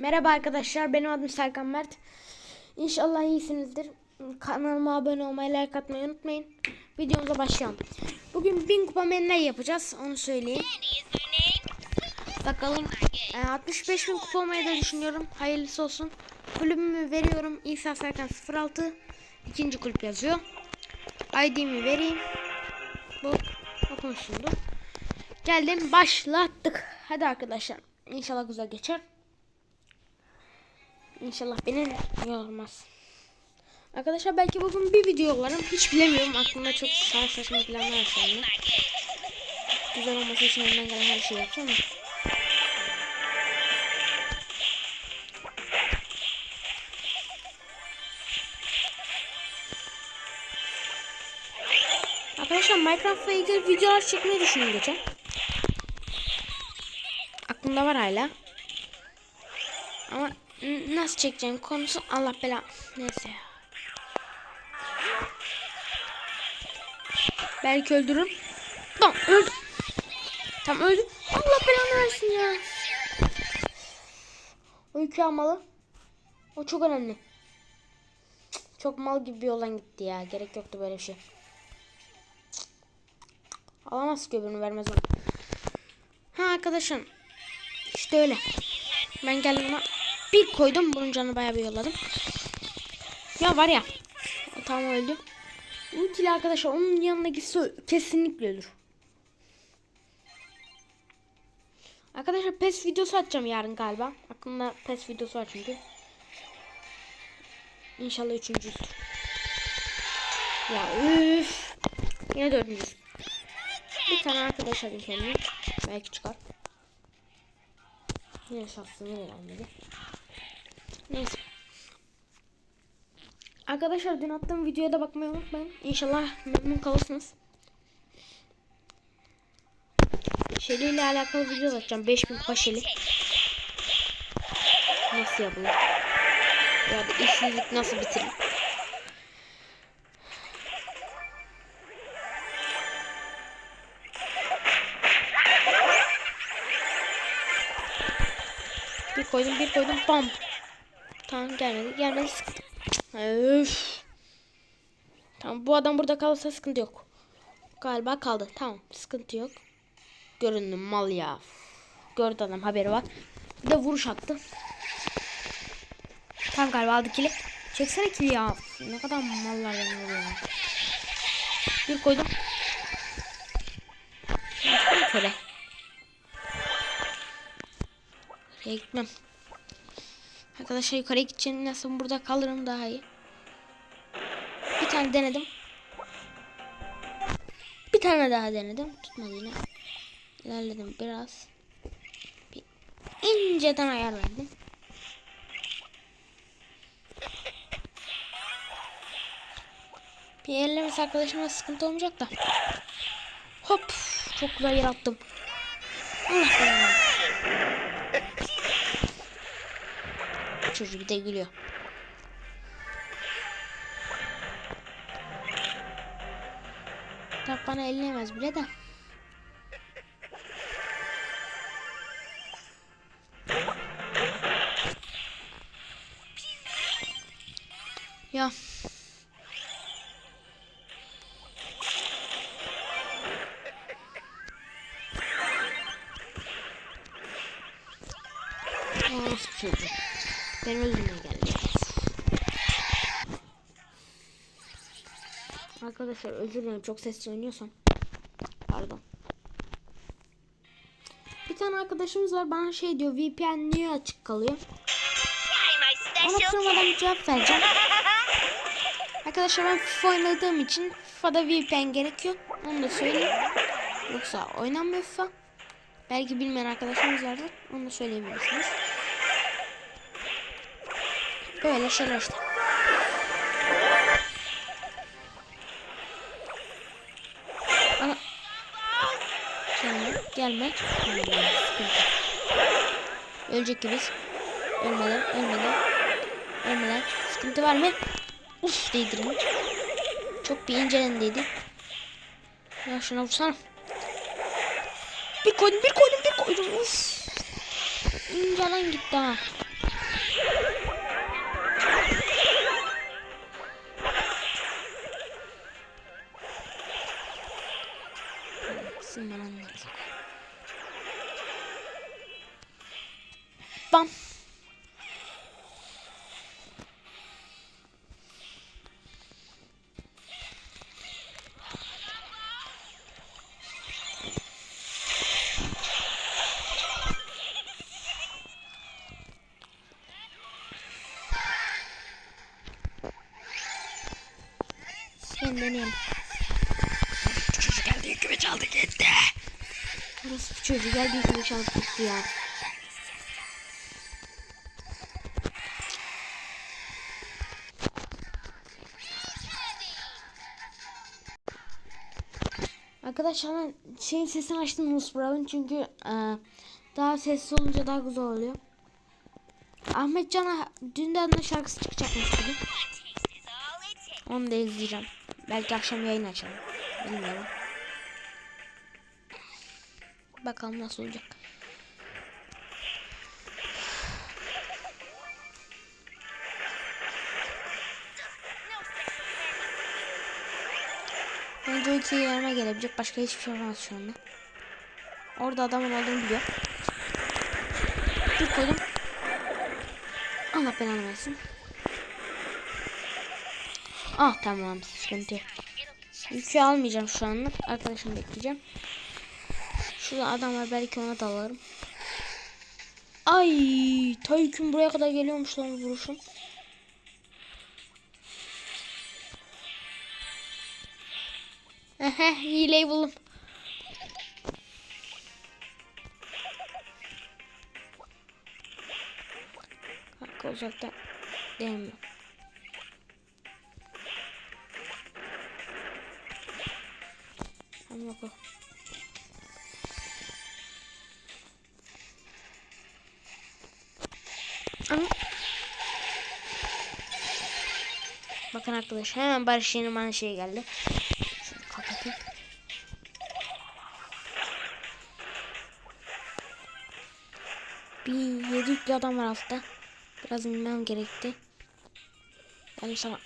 Merhaba arkadaşlar, benim adım Serkan Mert. İnşallah iyisinizdir. Kanalıma abone olmayı, like atmayı unutmayın. Videomuza başlayalım. Bugün 1000 kupa menüler yapacağız, onu söyleyeyim. Bakalım, e, 65 bin kupa olmayı da düşünüyorum. Hayırlısı olsun. Kulübümü veriyorum. İsa Serkan 06. İkinci kulüp yazıyor. ID'mi vereyim. Bu okumuşsundur. Geldim, başlattık. Hadi arkadaşlar, İnşallah güzel geçer. İnşallah beni yormaz. Arkadaşlar belki bugün bir video yollarım. Hiç bilemiyorum. Aklımda çok sağ saçma planlar anda. Güzel olması için elimden gelen her şeyi yapacağım. ama. Arkadaşlar Minecraft'la ilgili videolar çekmeyi düşünüyorum geçen. Aklımda var hala. Ama nasıl çekeceğim konusu Allah bela. Neyse. Belki öldürürüm. Tamam öldüm. Tamam öldüm. Allah belanı versin ya. Öykü almalı. O çok önemli. Çok mal gibi bir yoldan gitti ya. Gerek yoktu böyle bir şey. Alamaz ki öbürünü vermez ona. Ha arkadaşım. İşte öyle. Ben geldim ona bir koydum. Bunun canını bayağı bir yolladım. Ya var ya. Tamam öldü. Ultili arkadaşlar onun yanına gitse kesinlikle ölür. Arkadaşlar PES videosu atacağım yarın galiba. Aklımda PES videosu var çünkü. İnşallah üçüncüsüdür. Ya üf. Yine dördüncüsü. Bir tane arkadaş alayım kendime. Belki çıkar. Yine şansım yine gelmedi. Neyse. Arkadaşlar dün attığım videoya da bakmayı unutmayın. İnşallah memnun kalırsınız. Şeli ile alakalı video atacağım. 5000 kupa Şeli. Nasıl yapılır? Ya da işsizlik nasıl bitirir? Bir koydum bir koydum bam. Tamam gelmedi gelmedi sıkıntı. Öf. Tamam bu adam burada kalırsa sıkıntı yok. Galiba kaldı. Tamam sıkıntı yok. Göründüm mal ya. Gördü adam haberi var. Bir de vuruş attı. Tamam galiba aldı kili. Çeksene kili ya. Ne kadar mallar yanıyor ya. Bir koydum. Köle. Oraya gitmem. Arkadaşlar yukarıya gideceğim. Nasıl burada kalırım daha iyi. Bir tane denedim. Bir tane daha denedim. Tutmadı yine. İlerledim biraz. Bir inceden ayar verdim. Bir ellemesi arkadaşıma sıkıntı olmayacak da. Hop. Çok güzel yer attım. Allah. Çocuk bir de gülüyor. Tak bana elleyemez bile de. Ya. Of çocuk. Ben öldüğüme geldi. Arkadaşlar özür dilerim çok sesli oynuyorsam. Pardon. Bir tane arkadaşımız var bana şey diyor VPN niye açık kalıyor? Ona kırmadan cevap vereceğim. Arkadaşlar ben FIFA oynadığım için FIFA'da VPN gerekiyor. Onu da söyleyeyim. Yoksa oynanmıyor FIFA. Belki bilmeyen arkadaşımız vardır. Onu da söyleyebilirsiniz. Böyle şeyler işte. Ana. Gelme, gelme. Sıkıntı. Ölecek gibiyiz. Ölmeden, ölmeden. Ölmeden. Sıkıntı var mı? Uf değdirim. Çok bir incelen değdi. Ya şuna vursana. Bir koydum, bir koydum, bir koydum. Uf. İncelen gitti ha. Bam. Deneyeyim. Çocuk geldi yükümü çaldı gitti. Bir çocuğu geldi yükümü çalıp gitti ya. Arkadaşlar ben şeyin sesini açtım Nus Brown çünkü e, daha sessiz olunca daha güzel oluyor. Ahmet Can'a dünden de şarkısı çıkacakmış bugün. Onu da izleyeceğim. Belki akşam yayın açarım. Bilmiyorum. Bakalım nasıl olacak. Bence ulti yerime gelebilecek. Başka hiçbir şey olmaz şu anda. Orada adamın olduğunu biliyor. Bir koydum. Allah belanı versin. Ah tamam sıkıntı yok. Yükü almayacağım şu anlık. Arkadaşımı bekleyeceğim. Şurada adam var belki ona dalarım. Ay, ta buraya kadar geliyormuş lan vuruşum. Ehe, hileyi buldum. Hakkı uzaktan değmiyor. Tamam yok o. Ama... Bakın arkadaş hemen Barış Yeniman'ın şey geldi. Bir yedi yüklü adam var altta. Biraz inmem gerekti. Yani sana.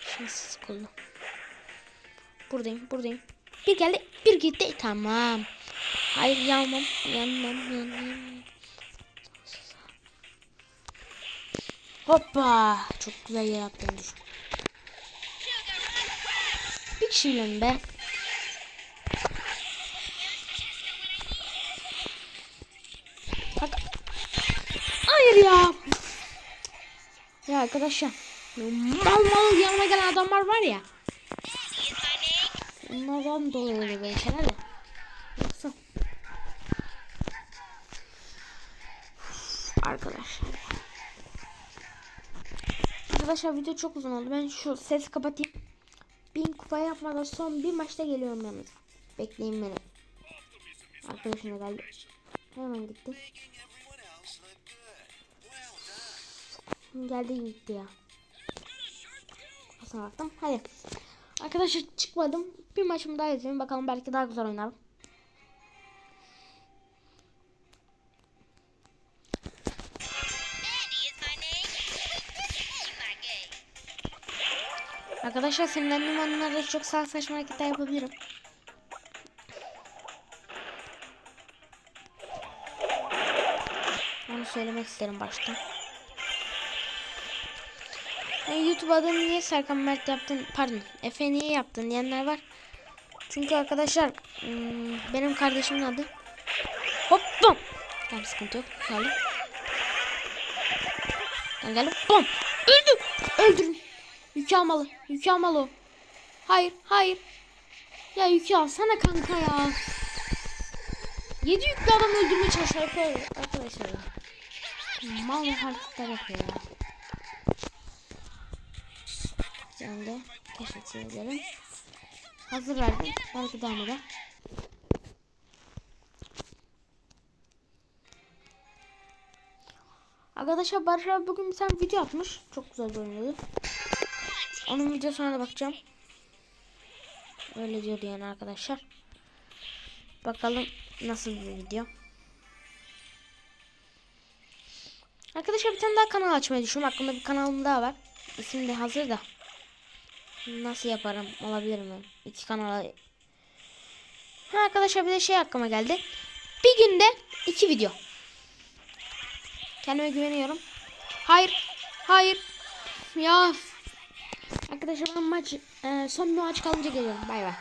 Şanssız kullu. Buradayım buradayım. Bir geldi bir gitti. Tamam. Hayır yanmam. Yanmam yanmam. Hoppa. Çok güzel yer düşün. Bir kişiyle be? Arkadaşlar. Mal mal yanıma gelen adamlar var ya. Onlardan dolayı oluyor böyle şeyler de. Yoksa. Arkadaşlar. Arkadaşlar video çok uzun oldu. Ben şu sesi kapatayım. Bin kupa yapmadan son bir maçta geliyorum yalnız. Bekleyin beni. Arkadaşım da geldi. Hemen gitti. Geldi gitti ya. Kafasına baktım. Hadi. Arkadaşlar çıkmadım. Bir maçımı daha izleyin. Bakalım belki daha güzel oynarım. Arkadaşlar sinirlendiğim anlarda çok sağ saçma hareketler yapabilirim. Onu söylemek isterim başta. Yani YouTube adını niye Serkan Mert yaptın? Pardon. Efe niye yaptın diyenler var. Çünkü arkadaşlar hmm, benim kardeşimin adı. Hop bom. Tamam sıkıntı yok. Geldim. Geldim. Bom. Öldü. Öldürün. Yükü almalı. Yükü almalı o. Hayır. Hayır. Ya yükü alsana kanka ya. Yedi yüklü adam öldürmeye çalışıyor arkadaşlar. Mal hareketler yapıyor ya. Ben de teşekkür ederim. Hazır verdim. Belki devam eder. Arkadaşlar Barış abi bugün bir tane video atmış. Çok güzel bir oynuyordu. Onun videosuna da bakacağım. Öyle diyordu yani arkadaşlar. Bakalım nasıl bir video. Arkadaşlar bir tane daha kanal açmayı düşünüyorum. Aklımda bir kanalım daha var. İsim de hazır da. Nasıl yaparım? Olabilir mi? İki kanala. Ha arkadaşlar bir de şey aklıma geldi. Bir günde iki video. Kendime güveniyorum. Hayır. Hayır. Ya. Arkadaşlar ben maç e, son bir maç kalınca geliyorum. Bay bay.